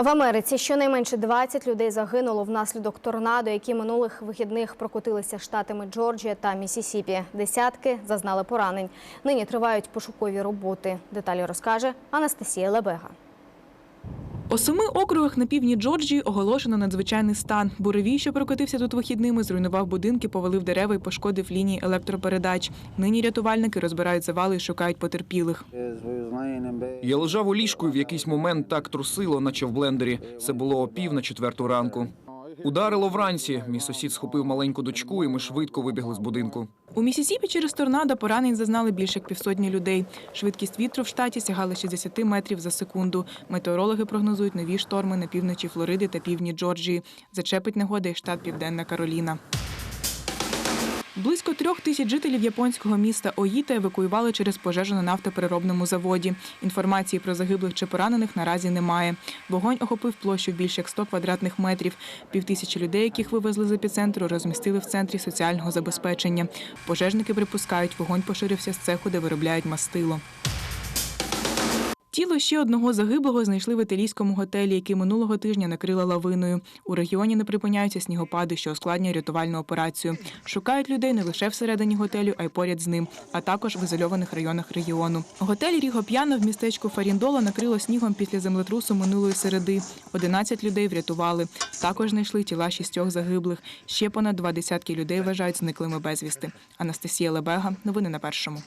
В Америці щонайменше 20 людей загинуло внаслідок торнадо, які минулих вихідних прокотилися штатами Джорджія та Місісіпі. Десятки зазнали поранень. Нині тривають пошукові роботи. Деталі розкаже Анастасія Лебега. У семи округах на півдні Джорджії оголошено надзвичайний стан. Буревій, що прокотився тут вихідними, зруйнував будинки, повалив дерева і пошкодив лінії електропередач. Нині рятувальники розбирають завали і шукають потерпілих. Я лежав у ліжку і в якийсь момент так трусило, наче в блендері. Це було о пів на четверту ранку. Ударило вранці. Мій сусід схопив маленьку дочку, і ми швидко вибігли з будинку. У Місісіпі через торнадо поранень зазнали більше як півсотні людей. Швидкість вітру в штаті сягала 60 метрів за секунду. Метеорологи прогнозують нові шторми на півночі Флориди та півдні Джорджії. Зачепить негоди і штат Південна Кароліна. Близько трьох тисяч жителів японського міста Оїта евакуювали через пожежу на нафтопереробному заводі. Інформації про загиблих чи поранених наразі немає. Вогонь охопив площу більше як 100 квадратних метрів. Півтисячі людей, яких вивезли з епіцентру, розмістили в центрі соціального забезпечення. Пожежники припускають, вогонь поширився з цеху, де виробляють мастило. Тіло ще одного загиблого знайшли в італійському готелі, який минулого тижня накрила лавиною. У регіоні не припиняються снігопади, що ускладнює рятувальну операцію. Шукають людей не лише всередині готелю, а й поряд з ним, а також в ізольованих районах регіону. Готель Ріго П'яно в містечку Фаріндола накрило снігом після землетрусу минулої середи. 11 людей врятували. Також знайшли тіла шістьох загиблих. Ще понад два десятки людей вважають зниклими безвісти. Анастасія Лебега. Новини на першому.